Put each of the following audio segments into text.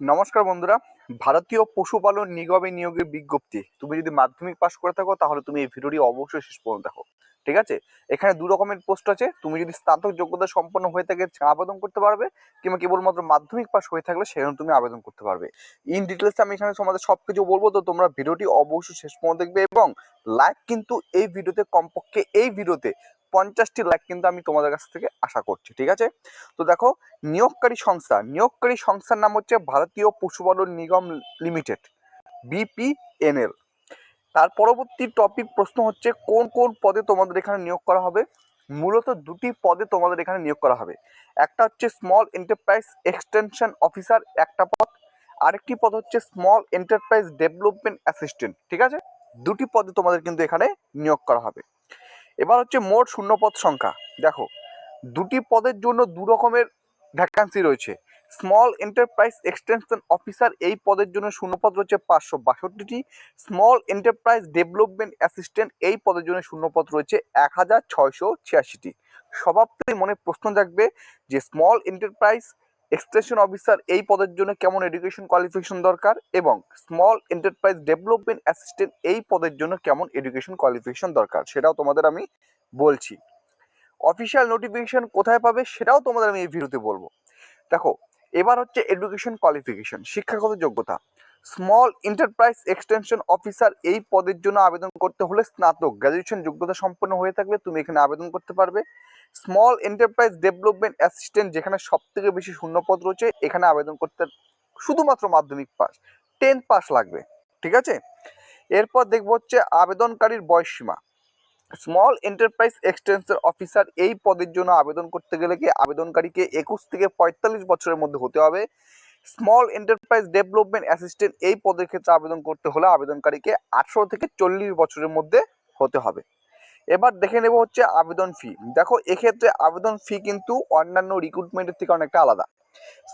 নমস্কার বন্ধুরা। ভারতীয় পশুপালন নিগমে নিয়োগের বিজ্ঞপ্তি। তুমি যদি মাধ্যমিক পাস করে থাকো, তাহলে তুমি এই ভিডিওটি অবশ্যই শেষ পর্যন্ত দেখো। ঠিক আছে? এখানে দু রকমের পোস্ট আছে। তুমি যদি স্নাতক যোগ্যতা সম্পন্ন হয়ে থাকে আবেদন করতে পারবে, কিংবা কেবলমাত্র মাধ্যমিক পাস হয়ে থাকলে, সেখানে তুমি আবেদন করতে পারবে। ইন ডিটেলস আমি এখানে তোমাদের সব কিছু বলব, তো তোমরা ভিডিওটি অবশ্যই শেষ পর্যন্ত দেখবে এবং লাইক কিন্তু এই ভিডিওতে, কমপক্ষে এই ভিডিওতে পঞ্চাশটি লাইক কিন্তু আমি তোমাদের কাছ থেকে আশা করছি, ঠিক আছে? তো দেখো, নিয়োগকারী সংস্থা, নিয়োগকারী সংস্থার নাম হচ্ছে ভারতীয় পশুপালন নিগম লিমিটেড, বিপিএনএল। তার পরবর্তী টপিক প্রশ্ন হচ্ছে, কোন কোন পদে তোমাদের এখানে নিয়োগ করা হবে? মূলত দুটি পদে তোমাদের এখানে নিয়োগ করা হবে। একটা হচ্ছে স্মল এন্টারপ্রাইজ এক্সটেনশন অফিসার একটা পদ। আরেকটি পদ হচ্ছে স্মল এন্টারপ্রাইজ ডেভেলপমেন্ট অ্যাসিস্ট্যান্ট ঠিক আছে? দুটি পদে তোমাদের কিন্তু এখানে নিয়োগ করা হবে। এবার হচ্ছে মোট শূন্যপদ সংখ্যা। দেখো, দুটি পদের জন্য দু রকমের ভ্যাকান্সি রয়েছে। স্মল এন্টারপ্রাইজ এক্সটেনশন অফিসার এই পদের জন্য শূন্যপদ রয়েছে পাঁচশো বাষট্টিটি। স্মল এন্টারপ্রাইজ ডেভেলপমেন্ট অ্যাসিস্ট্যান্ট এই পদের জন্য শূন্যপদ রয়েছে এক হাজার ছয়শো ছিয়াশিটি। স্বভাবতই মনে প্রশ্ন জাগবে যে স্মল এন্টারপ্রাইজ এক্সটেনশন অফিসার এই পদের জন্য কেমন এডুকেশন কোয়ালিফিকেশন দরকার এবং স্মল এন্টারপ্রাইজ ডেভেলপমেন্ট অ্যাসিস্ট্যান্ট এই পদের জন্য কেমন এডুকেশন কোয়ালিফিকেশন দরকার সেটাও তোমাদের আমি বলছি। অফিসিয়াল নোটিফিকেশন কোথায় পাবে সেটাও তোমাদের আমি এই ভিডিওতে বলব। দেখো, এবার হচ্ছে এডুকেশন কোয়ালিফিকেশন শিক্ষাগত যোগ্যতা। স্মল এন্টারপ্রাইজ এক্সটেনশন অফিসার এই পদের জন্য আবেদন করতে হলে স্নাতক। গ্র্যাজুয়েশন যোগ্যতা সম্পন্ন হয়ে থাকলে তুমি এখানে আবেদন করতে পারবে। স্মল এন্টারপ্রাইজ ডেভেলপমেন্ট অ্যাসিস্ট্যান্ট যেখানে সব থেকে বেশি শূন্যপদ রয়েছে, এখানে আবেদন করতে শুধুমাত্র মাধ্যমিক পাস। টেন পাস লাগবে, ঠিক আছে? এরপর দেখব হচ্ছে আবেদনকারীর বয়সসীমা। স্মল এন্টারপ্রাইজ এক্সটেনশন অফিসার এই পদের জন্য আবেদন করতে গেলে কি আবেদনকারীকে একুশ থেকে পঁয়তাল্লিশ বছরের মধ্যে হতে হবে। স্মল এন্টারপ্রাইজ ডেভেলপমেন্ট অ্যাসিস্ট্যান্ট এই পদের ক্ষেত্রে আবেদন করতে হলে আবেদনকারীকে আঠারো থেকে চল্লিশ বছরের মধ্যে হতে হবে। এবার দেখে নেব হচ্ছে আবেদন ফি দেখো, এক্ষেত্রে আবেদন ফি কিন্তু অন্যান্য রিক্রুটমেন্টের থেকে অনেকটা আলাদা।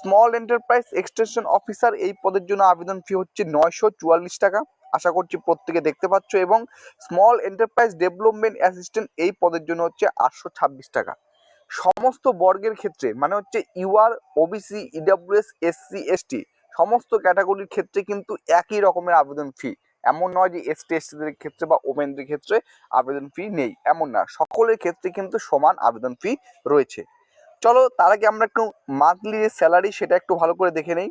স্মল এন্টারপ্রাইজ এক্সটেনশন অফিসার এই পদের জন্য আবেদন ফি হচ্ছে নয়শো চুয়াল্লিশ টাকা। আশা করছি প্রত্যেকে দেখতে পাচ্ছ। এবং স্মল এন্টারপ্রাইজ ডেভেলপমেন্ট অ্যাসিস্ট্যান্ট এই পদের জন্য হচ্ছে আটশো ছাব্বিশ টাকা। সমস্ত বর্গের ক্ষেত্রে মানে হচ্ছে UR OBC EWS SC ST সমস্ত ক্যাটাগরির ক্ষেত্রে কিন্তু একই রকমের আবেদন ফি এমন নয় যে এসটি এসটিদের ক্ষেত্রে বা ওমেনদের ক্ষেত্রে আবেদন ফি নেই, এমন না। সকলের ক্ষেত্রে কিন্তু সমান আবেদন ফি রয়েছে। চলো, তার আগে আমরা একটু মান্থলি যে স্যালারি সেটা একটু ভালো করে দেখে নেই।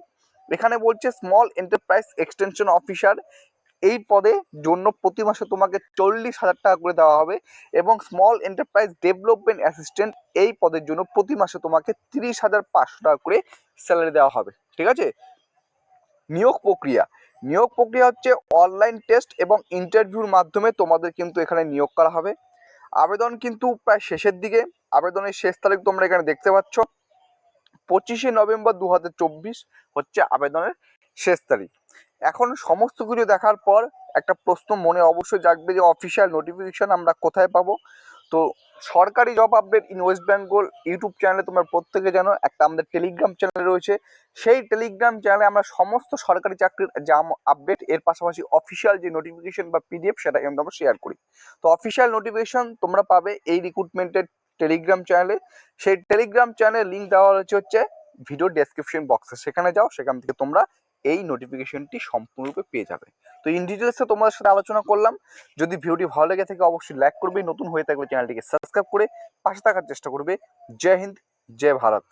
এখানে বলছে স্মল এন্টারপ্রাইজ এক্সটেনশন অফিসার এই পদে জন্য প্রতি মাসে তোমাকে চল্লিশ হাজার টাকা করে দেওয়া হবে এবং স্মল এন্টারপ্রাইজ ডেভেলপমেন্ট অ্যাসিস্ট্যান্ট এই পদের জন্য প্রতি মাসে তোমাকে তিরিশ হাজার পাঁচশো টাকা করে স্যালারি দেওয়া হবে, ঠিক আছে? নিয়োগ প্রক্রিয়া নিয়োগ প্রক্রিয়া হচ্ছে অনলাইন টেস্ট এবং ইন্টারভিউর মাধ্যমে তোমাদের কিন্তু এখানে নিয়োগ করা হবে। আবেদন কিন্তু প্রায় শেষের দিকে, আবেদনের শেষ তারিখ তোমরা এখানে দেখতে পাচ্ছ। পঁচিশে নভেম্বর দু হাজার চব্বিশ হচ্ছে আবেদনের শেষ তারিখ। এখন সমস্ত কিছু দেখার পর একটা প্রশ্ন মনে অবশ্যই জাগবে যে অফিসিয়াল নোটিফিকেশন আমরা কোথায় পাবো? তো সরকারি job update in West Bengal YouTube চ্যানেলে তোমরা প্রত্যেকে জানো, একটা আমাদের টেলিগ্রাম চ্যানেল রয়েছে। সেই টেলিগ্রাম চ্যানেলে আমরা সমস্ত সরকারি চাকরির যা আপডেট এর পাশাপাশি অফিসিয়াল যে নোটিফিকেশন বা পিডিএফ সেটা কিন্তু আমরা শেয়ার করি। তো অফিসিয়াল নোটিফিকেশন তোমরা পাবে এই রিক্রুটমেন্টের টেলিগ্রাম চ্যানেলে সেই টেলিগ্রাম চ্যানেলে লিঙ্ক দেওয়া রয়েছে হচ্ছে ভিডিও ডেসক্রিপশন বক্সে সেখানে যাও, সেখান থেকে তোমরা এই নোটিফিকেশনটি সম্পূর্ণরূপে পেয়ে যাবে। তো ইন ডিটেলসে তোমাদের সাথে আলোচনা করলাম। যদি ভিডিওটি ভালো লেগে থাকে, অবশ্যই লাইক করবে। নতুন হয়ে থাকবে চ্যানেলটিকে সাবস্ক্রাইব করে পাশে থাকার চেষ্টা করবে। জয় হিন্দ, জয় ভারত।